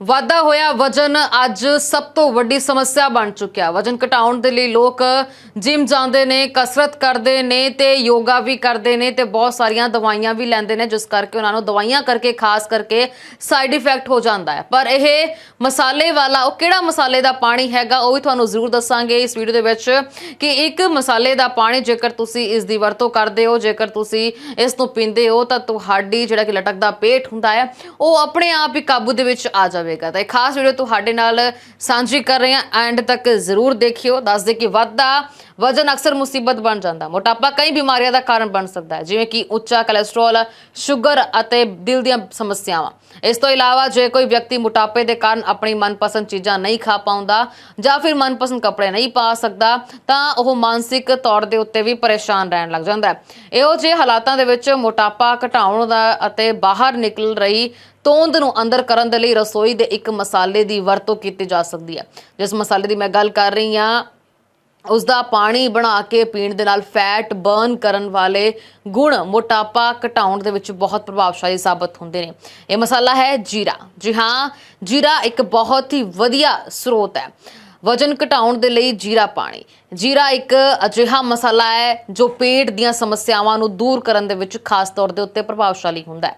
ਵਾਧਾ ਹੋਇਆ। ਵਜਨ ਅੱਜ ਸਭ ਤੋਂ ਵੱਡੀ ਸਮੱਸਿਆ ਬਣ ਚੁੱਕਿਆ। ਵਜਨ ਘਟਾਉਣ ਦੇ ਲਈ ਲੋਕ ਜਿਮ ਜਾਂਦੇ ਨੇ, ਕਸਰਤ ਕਰਦੇ ਨੇ ਤੇ ਯੋਗਾ ਵੀ ਕਰਦੇ ਨੇ ਤੇ ਬਹੁਤ ਸਾਰੀਆਂ ਦਵਾਈਆਂ ਵੀ ਲੈਂਦੇ ਨੇ, ਜਿਸ ਕਰਕੇ ਉਹਨਾਂ ਨੂੰ ਦਵਾਈਆਂ ਕਰਕੇ, ਖਾਸ ਕਰਕੇ ਸਾਈਡ ਇਫੈਕਟ ਹੋ ਜਾਂਦਾ ਹੈ। ਪਰ ਇਹ ਮਸਾਲੇ ਵਾਲਾ, ਉਹ ਕਿਹੜਾ ਮਸਾਲੇ ਦਾ ਪਾਣੀ ਹੈਗਾ, ਉਹ ਵੀ ਤੁਹਾਨੂੰ ਜ਼ਰੂਰ ਦੱਸਾਂਗੇ ਇਸ ਵੀਡੀਓ ਦੇ ਵਿੱਚ ਕਿ ਇੱਕ ਮਸਾਲੇ ਦਾ ਪਾਣੀ ਜੇਕਰ ਤੁਸੀਂ ਇਸ ਦੀ ਵਰਤੋਂ ਕਰਦੇ ਹੋ, ਜੇਕਰ ਤੁਸੀਂ ਇਸ ਨੂੰ ਪੀਂਦੇ ਹੋ, ਤਾਂ ਤੁਹਾਡੀ ਜਿਹੜਾ ਕਿ ਲਟਕਦਾ ਪੇਟ ਹੁੰਦਾ ਹੈ, ਉਹ ਆਪਣੇ ਆਪ ਹੀ ਕਾਬੂ ਦੇ ਵਿੱਚ ਆ ਜਾਵੇ ਜਾਵੇਗਾ। ਤਾਂ ਇਹ ਖਾਸ ਵੀਡੀਓ ਤੁਹਾਡੇ ਨਾਲ ਸਾਂਝੀ ਕਰ ਰਹੇ ਹਾਂ। ਐਂਡ ਤੱਕ ਜ਼ਰੂਰ ਦੇਖਿਓ। ਦੱਸ ਦੇ ਕਿ ਵਾਧਾ ਵਜਨ ਅਕਸਰ ਮੁਸੀਬਤ ਬਣ ਜਾਂਦਾ। ਮੋਟਾਪਾ ਕਈ ਬਿਮਾਰੀਆਂ ਦਾ ਕਾਰਨ ਬਣ ਸਕਦਾ ਹੈ, ਜਿਵੇਂ ਕਿ ਉੱਚਾ ਕੋਲੇਸਟ੍ਰੋਲ ਸ਼ੂਗਰ ਅਤੇ ਦਿਲ ਦੀਆਂ ਸਮੱਸਿਆਵਾਂ। ਇਸ ਤੋਂ ਇਲਾਵਾ ਜੇ ਕੋਈ ਵਿਅਕਤੀ ਮੋਟਾਪੇ ਦੇ ਕਾਰਨ ਆਪਣੀ ਮਨਪਸੰਦ ਚੀਜ਼ਾਂ ਨਹੀਂ ਖਾ ਪਾਉਂਦਾ ਜਾਂ ਫਿਰ ਮਨਪਸੰਦ ਕੱਪੜੇ ਨਹੀਂ ਪਾ ਸਕਦਾ, ਤਾਂ ਉਹ ਮਾਨਸਿਕ ਤੌਰ ਦੇ ਉੱਤੇ ਵੀ ਪਰੇਸ਼ਾਨ ਰਹਿਣ ਲੱਗ ਜਾਂਦਾ ਹੈ। ਇਹੋ ਜਿਹੇ ਹਾਲਾਤਾਂ ਦੇ ਵਿੱਚ ਮੋਟਾਪਾ ਘਟਾਉਣ ਦਾ ਅਤੇ ਬਾਹਰ ਨਿਕਲ ਰਹੀ ਤੋਂਦ ਨੂੰ ਅੰਦਰ ਕਰਨ ਦੇ ਲਈ ਰਸੋਈ ਦੇ ਇੱਕ ਮਸਾਲੇ ਦੀ ਵਰਤੋਂ ਕੀਤੀ ਜਾ ਸਕਦੀ ਹੈ। ਜਿਸ ਮਸਾਲੇ ਦੀ ਮੈਂ ਗੱਲ ਕਰ ਰਹੀ ਹਾਂ ਉਸ ਦਾ ਪਾਣੀ ਬਣਾ ਕੇ ਪੀਣ ਦੇ ਨਾਲ ਫੈਟ ਬਰਨ ਕਰਨ ਵਾਲੇ ਗੁਣ ਮੋਟਾਪਾ ਘਟਾਉਣ ਦੇ ਵਿੱਚ ਬਹੁਤ ਪ੍ਰਭਾਵਸ਼ਾਲੀ ਸਾਬਤ ਹੁੰਦੇ ਨੇ। ਇਹ ਮਸਾਲਾ ਹੈ ਜੀਰਾ। ਜੀ ਹਾਂ, ਜੀਰਾ ਇੱਕ ਬਹੁਤ ਹੀ ਵਧੀਆ ਸਰੋਤ ਹੈ। ਵਜਨ ਘਟਾਉਣ ਦੇ ਲਈ ਜੀਰਾ ਪਾਣੀ। ਜੀਰਾ ਇੱਕ ਅਜਿਹਾ ਮਸਾਲਾ ਹੈ ਜੋ ਪੇਟ ਦੀਆਂ ਸਮੱਸਿਆਵਾਂ ਨੂੰ ਦੂਰ ਕਰਨ ਦੇ ਵਿੱਚ ਖਾਸ ਤੌਰ ਦੇ ਉੱਤੇ ਪ੍ਰਭਾਵਸ਼ਾਲੀ ਹੁੰਦਾ ਹੈ।